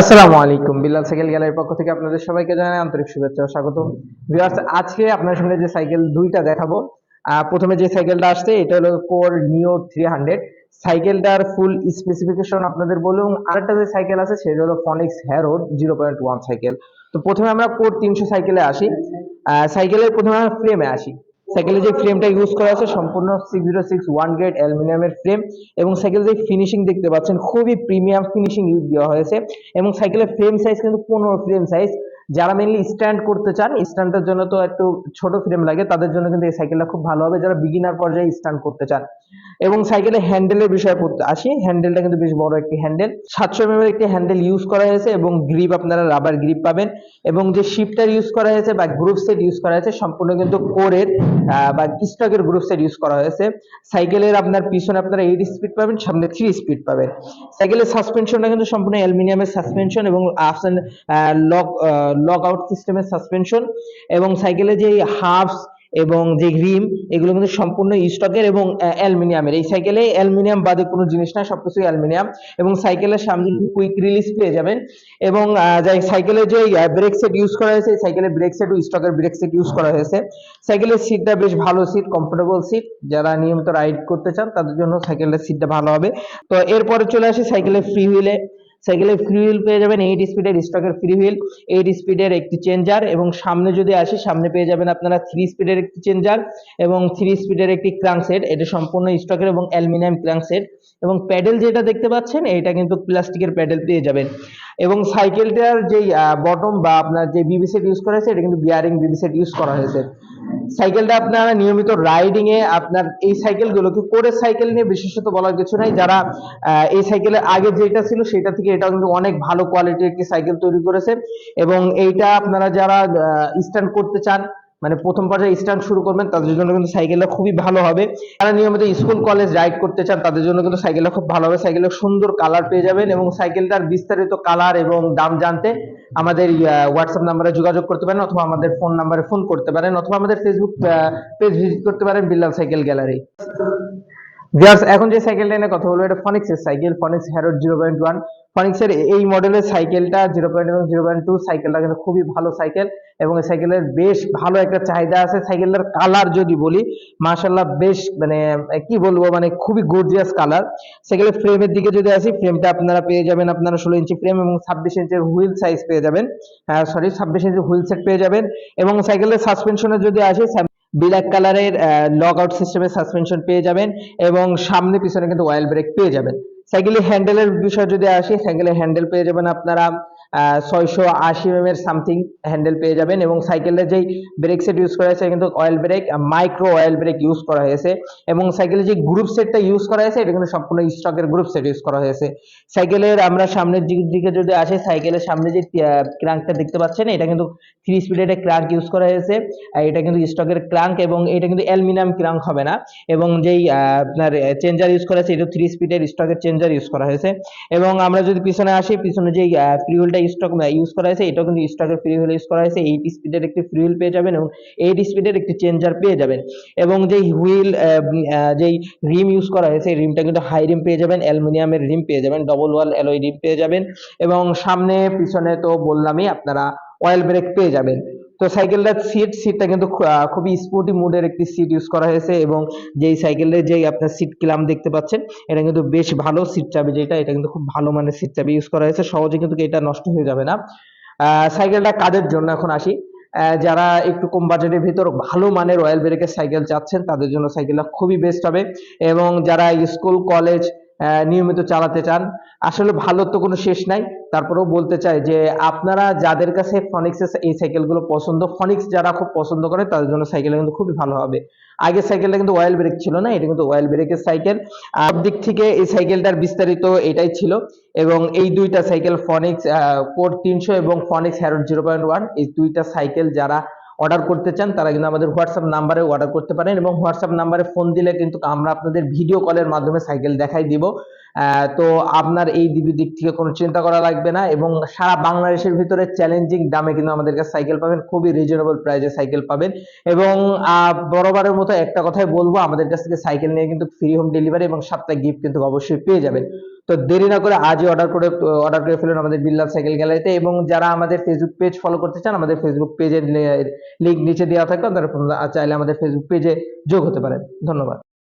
আসসালামু আলাইকুম বিল্লাল সাইকেল গ্যালারির পক্ষ থেকে আপনাদের সবাইকে জানাই আন্তরিক শুভেচ্ছা স্বাগত। ভিউয়ার্স, আজকে আপনার সামনে যে সাইকেল দুইটা দেখাবো। প্রথমে যে সাইকেলটা আসছে, এটা হলো কোর নিও থ্রি হান্ড্রেড। সাইকেলটার ফুল স্পেসিফিকেশন আপনাদের বলুন আরেকটা যে সাইকেল আছে, সেটা হলো Phoenix Harrod zero point one cycle. তো প্রথমে আমরা কোর তিনশো সাইকেলে আসি। সাইকেলের প্রথমে আমরা ফ্রেমে আসি। সাইকেলের যে ফ্রেমটা ইউজ করা আছে, সম্পূর্ণ six zero six one grade অ্যালুমিনিয়ামের ফ্রেম এবং সাইকেল যে ফিনিশিং দেখতে পাচ্ছেন, খুবই প্রিমিয়াম ফিনিশিং ইউজ দেওয়া হয়েছে এবং সাইকেলের ফ্রেম সাইজ কিন্তু পনেরো ফ্রেম সাইজ যারা মেনলি স্ট্যান্ড করতে চান স্ট্যান্ডের জন্য তো একটু ছোট ফ্রেম লাগে, তাদের জন্য কিন্তু এই সাইকেলটা খুব ভালো হবে। যারা বিগিনার পর্যায়ে স্ট্যান্ড করতে চান। এবং সাইকেলের হ্যান্ডেলের বিষয়ে পড়তে আসি। হ্যান্ডেলটা কিন্তু বেশ বড় একটি হ্যান্ডেল সাতশো এম একটি হ্যান্ডেল ইউজ করা হয়েছে এবং গ্রিপ আপনারা রাবার গ্রিপ পাবেন। এবং যে শিফটার ইউজ করা হয়েছে বা গ্রুপ সেট ইউজ করা হয়েছে, সম্পূর্ণ কিন্তু কোরের বা স্টকের গ্রুপ সেট ইউজ করা হয়েছে। সাইকেলের আপনার পিছনে আপনারা এইট স্পিড পাবেন, সামনে থ্রি স্পিড পাবেন। সাইকেলের সাসপেনশনটা কিন্তু সম্পূর্ণ অ্যালুমিনিয়ামের সাসপেনশন এবং আফসান লক লক আউট সিস্টেমের সাসপেনশন এবং সাইকেলে যে হাফস এবং যে রিম এগুলো কিন্তু সম্পূর্ণ স্টকের এবং অ্যালুমিনিয়ামের। এই সাইকেলে অ্যালুমিনিয়াম বাদে কোনো জিনিস না, সবকিছুই অ্যালুমিনিয়াম এবং সাইকেলের সামনে কুইক রিলিজ পেয়ে যাবেন এবং যাই যে সাইকেলের যে ব্রেক সেট ইউজ করা হয়েছে সাইকেলের ব্রেক সেট স্টকের ব্রেক সেট ইউজ করা হয়েছে। সাইকেলের সিটটা বেশ ভালো সিট কমফোর্টেবল সিট যারা নিয়মিত রাইড করতে চান, তাদের জন্য সাইকেলের সিটটা ভালো হবে। তো এরপরে চলে আসি সাইকেলের ফ্রি হুইলে সাইকেলের ফ্রি হুইল পেয়ে যাবেন এইট স্পিডের স্টকের ফ্রি হুইল এইট স্পিডের একটি চেঞ্জার এবং সামনে যদি আসি, সামনে পেয়ে যাবেন আপনারা থ্রি স্পিডের একটি চেঞ্জার এবং থ্রি স্পিডের একটি ক্রাঙ্ক সেট এটা সম্পূর্ণ স্টকের এবং অ্যালুমিনিয়াম ক্রাঙ্ক সেট এবং প্যাডেল যেটা দেখতে পাচ্ছেন এটা কিন্তু প্লাস্টিকের প্যাডেল পেয়ে যাবেন। এবং সাইকেলটার যেই বটম বা আপনার যে বিবি সেট ইউজ করা হয়েছে, এটা কিন্তু বিয়ারিং বিবি সেট ইউজ করা হয়েছে। সাইকেলটা আপনারা নিয়মিত রাইডিং এ আপনার এই সাইকেলগুলোকে করে সাইকেল নিয়ে বিশেষত বলার কিছু নাই। যারা এই সাইকেলের আগে যেটা ছিল সেটা থেকে এটা কিন্তু অনেক ভালো কোয়ালিটির একটি সাইকেল তৈরি করেছে। এবং এইটা আপনারা যারা স্ট্যান্ড করতে চান মানে প্রথম পর্যায়ে স্ট্যান্ড শুরু করবেন, তাদের জন্য কিন্তু সাইকেলটা খুবই ভালো হবে। যারা নিয়মিত স্কুল কলেজ রাইড করতে চান, তাদের জন্য কিন্তু সাইকেলটা খুব ভালো হবে। সাইকেলের সুন্দর কালার পেয়ে যাবেন এবং সাইকেলটার বিস্তারিত কালার এবং দাম জানতে আমাদের হোয়াটসঅ্যাপ নাম্বারে যোগাযোগ করতে পারেন অথবা আমাদের ফোন নাম্বারে ফোন করতে পারেন অথবা আমাদের ফেসবুক পেজ ভিজিট করতে পারেন বিল্লাল সাইকেল গ্যালারি ভিউয়ার্স এখন যে সাইকেলটা নিয়ে কথা বলব, এটা ফনিক্সের cycle Phoenix Harrod zero point one ফনিক্সের এই মডেলের সাইকেলটা জিরো পয়েন্ট এবং জিরো পয়েন্ট টু সাইকেলটা কিন্তু খুবই ভালো সাইকেল এবং এই সাইকেলের বেশ ভালো একটা চাহিদা আছে। সাইকেলটার কালার যদি বলি মাশাল্লাহ বেশ মানে কি বলব মানে খুবই গর্জিয়াস কালার সাইকেলের ফ্রেমের দিকে যদি আসি ফ্রেমটা আপনারা পেয়ে যাবেন আপনারা ষোলো ইঞ্চি ফ্রেম এবং ছাব্বিশ ইঞ্চের হুইল সাইজ পেয়ে যাবেন। সরি ছাব্বিশ ইঞ্চি হুইল সেট পেয়ে যাবেন এবং সাইকেলের সাসপেনশনে যদি আসি ব্ল্যাক কালারের লক আউট সিস্টেমের সাসপেনশন পেয়ে যাবেন এবং সামনে পিছনে কিন্তু অয়েল ব্রেক পেয়ে যাবেন। সাইকেলের হ্যান্ডেলের বিষয় যদি আসি সাইকেলের হ্যান্ডেল পেয়ে যাবেন আপনারা। ছয়শো আশি এম এর সামথিং হ্যান্ডেল পেয়ে যাবেন এবং সাইকেলের যেই ব্রেক সেট ইউজ করা হয়েছে কিন্তু oil brake micro oil brake use করা হয়েছে এবং সাইকেলের যে গ্রুপ সেটটা ইউজ করা হয়েছে, এটা কিন্তু সম্পূর্ণ স্টকের গ্রুপ সেট ইউজ করা হয়েছে। সাইকেলের আমরা সামনের দিক- যদি আসি সাইকেলের সামনে যে ক্রাঙ্কটা দেখতে পাচ্ছেন, এটা কিন্তু থ্রি স্পিডের ক্রাঙ্ক ইউজ করা হয়েছে। এটা কিন্তু স্টকের ক্রাঙ্ক এবং এটা কিন্তু অ্যালুমিনিয়াম ক্রাঙ্ক হবে না এবং যেই আপনার চেঞ্জার ইউজ করা হয়েছে, এটা থ্রি স্পিডের স্টকের চেঞ্জার ইউজ করা হয়েছে। এবং আমরা যদি পিছনে আসি, পিছনে যেই ফ্রি হুইলটা স্টক ইউজ করা হয়েছে, এটাও কিন্তু স্টকের ফ্রি হুইল ইউজ করা হয়েছে। এইট স্পিডের একটি ফ্রি হুইল পেয়ে যাবেন এবং এইট স্পিডের একটি চেঞ্জার পেয়ে যাবেন। এবং যেই হুইল যেই রিম ইউজ করা হয়েছে রিমটা কিন্তু হাই রিম পেয়ে যাবেন অ্যালুমিনিয়ামের রিম পেয়ে যাবেন ডবল ওয়াল অ্যালয় রিম পেয়ে যাবেন। এবং সামনে, পিছনে তো বললামই, আপনারা অয়েল ব্রেক পেয়ে যাবেন। তো সাইকেলটার সিট সিটটা কিন্তু খুবই স্পোর্টি মুডের একটি সিট ইউজ করা হয়েছে এবং যেই সাইকেলের যেই আপনার সিট ক্লাম দেখতে পাচ্ছেন, এটা কিন্তু বেশ ভালো সিট চাবি যেটা, এটা কিন্তু খুব ভালো মানের সিট চাবি ইউজ করা হয়েছে, সহজে কিন্তু এটা নষ্ট হয়ে যাবে না। সাইকেলটা কাদের জন্য এখন আসি। যারা একটু কম বাজেটের ভিতর ভালো মানের রয়্যাল ব্রেকের সাইকেল চাচ্ছেন, তাদের জন্য সাইকেলটা খুবই বেস্ট হবে এবং যারা স্কুল কলেজ নিয়মিত চালাতে চান। আসলে ভালো তো কোনো শেষ নাই। তারপরেও বলতে চাই যে, আপনারা যাদের কাছে ফনিক্সের এই সাইকেলগুলো পছন্দ ফনিক্স যারা খুব পছন্দ করে, তাদের জন্য সাইকেল কিন্তু খুবই ভালো হবে। আগে সাইকেলটা কিন্তু অয়েল ব্রেক ছিল না, এটা কিন্তু অয়েল ব্রেকের সাইকেল আর দিক থেকে এই সাইকেলটার বিস্তারিত এটাই ছিল। এবং এই দুইটা সাইকেল ফনিক্স কোর তিনশো এবং Phoenix Harrod zero point one এই দুইটা সাইকেল যারা অর্ডার করতে চান, তারা কিন্তু আমাদের হোয়াটসঅ্যাপ নাম্বারে অর্ডার করতে পারেন এবং হোয়াটসঅ্যাপ নাম্বারে ফোন দিলে কিন্তু আমরা আপনাদের ভিডিও কলের মাধ্যমে সাইকেল দেখাই দিব। তো আপনার এই দিক থেকে কোনো চিন্তা করা লাগবে না এবং সারা বাংলাদেশের ভিতরে চ্যালেঞ্জিং দামে কিন্তু আমাদের কাছে সাইকেল পাবেন, খুবই রিজনেবল প্রাইসে সাইকেল পাবেন এবং বরাবরের মতো একটা কথাই বলব, আমাদের কাছ থেকে সাইকেল নিয়ে কিন্তু ফ্রি হোম ডেলিভারি এবং সাপ্তাহিক গিফট কিন্তু অবশ্যই পেয়ে যাবেন। তো দেরি না করে আজই অর্ডার করে অর্ডার করে ফেলুন আমাদের বিল্লাল সাইকেল গ্যালারিতে এবং যারা আমাদের ফেসবুক পেজ ফলো করতে চান, আমাদের ফেসবুক পেজের লিঙ্ক নিচে দেওয়া থাকবে, আপনারা চাইলে আমাদের ফেসবুক পেজে যোগ হতে পারেন। ধন্যবাদ।